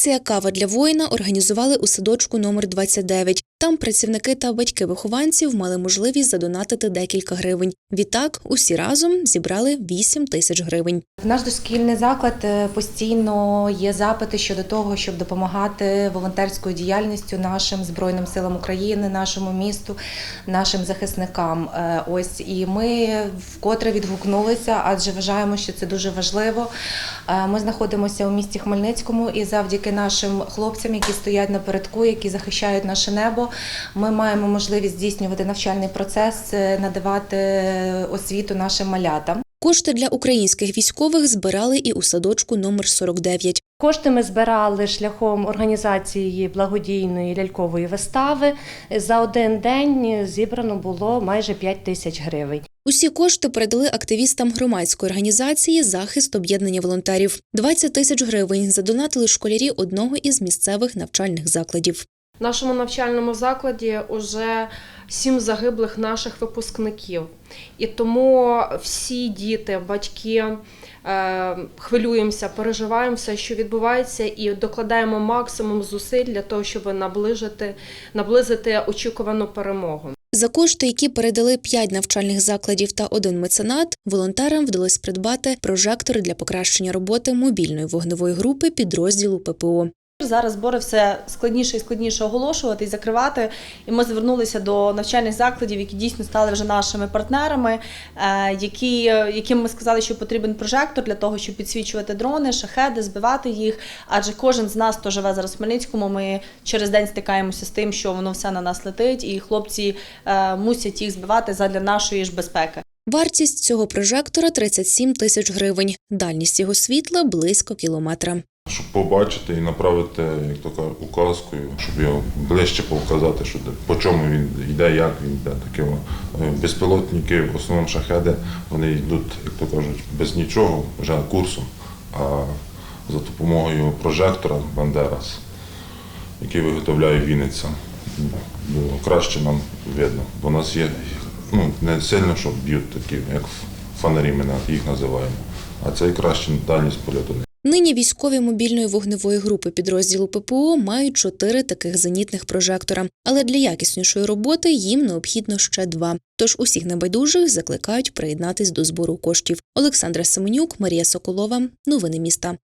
Акція Кава для воїна організували у садочку номер 29. Там працівники та батьки вихованців мали можливість задонатити декілька гривень. Відтак усі разом зібрали 8 тисяч гривень. В наш дошкільний заклад е, постійно є запити щодо того, щоб допомагати волонтерською діяльністю нашим збройним силам України, нашому місту, нашим захисникам. Е, Ось і ми вкотре відгукнулися, адже вважаємо, що це дуже важливо. Е, Ми знаходимося у місті Хмельницькому, і завдяки нашим хлопцям, які стоять напередку, які захищають наше небо, ми маємо можливість здійснювати навчальний процес, е, надавати освіту нашим малятам. Кошти для українських військових збирали і у садочку номер 49. Кошти ми збирали шляхом організації благодійної лялькової вистави. За один день зібрано було майже 5 тисяч гривень. Усі кошти передали активістам громадської організації Захист об'єднання волонтерів. 20 тисяч гривень задонатили школярі одного із місцевих навчальних закладів. Нашому навчальному закладі вже сім загиблих наших випускників. І тому всі діти, батьки е, хвилюємося, переживаємо все, що відбувається, і докладаємо максимум зусиль для того, щоб наближити, наблизити очікувану перемогу. За кошти, які передали 5 навчальних закладів та один меценат, волонтерам вдалося придбати прожектори для покращення роботи мобільної вогневої групи підрозділу ППО. Зараз збори все складніше і складніше оголошувати і закривати. І ми звернулися до навчальних закладів, які дійсно стали вже нашими партнерами, е, які, яким ми сказали, що потрібен прожектор для того, щоб підсвічувати дрони, шахеди, збивати їх. Адже кожен з нас, хто живе зараз в Хмельницькому, ми через день стикаємося з тим, що воно все на нас летить, і хлопці е, мусять їх збивати задля нашої ж безпеки. Вартість цього прожектора 37 тисяч гривень. Дальність його світла близько кілометра. Щоб побачити і направити, як то кажуть, указкою, щоб його ближче показати, що по чому він йде, як він йде. Таке о. Е, безпілотники, в основному шахеди, вони йдуть, як то кажуть, без нічого, вже курсом, а за допомогою прожектора Бандерас, який виготовляє Вінниця. Бо краще нам видно. Бо у нас є ну, не сильно, що б'ють такі, як фонарі, ми їх називаємо, а це і краще дальність польоту. Нині військові мобільної вогневої групи підрозділу ППО мають чотири таких зенітних прожектора, але для якіснішої роботи їм необхідно ще два. Тож усіх небайдужих закликають приєднатись до збору коштів. Олександра Семенюк, Марія Соколова. Новини міста.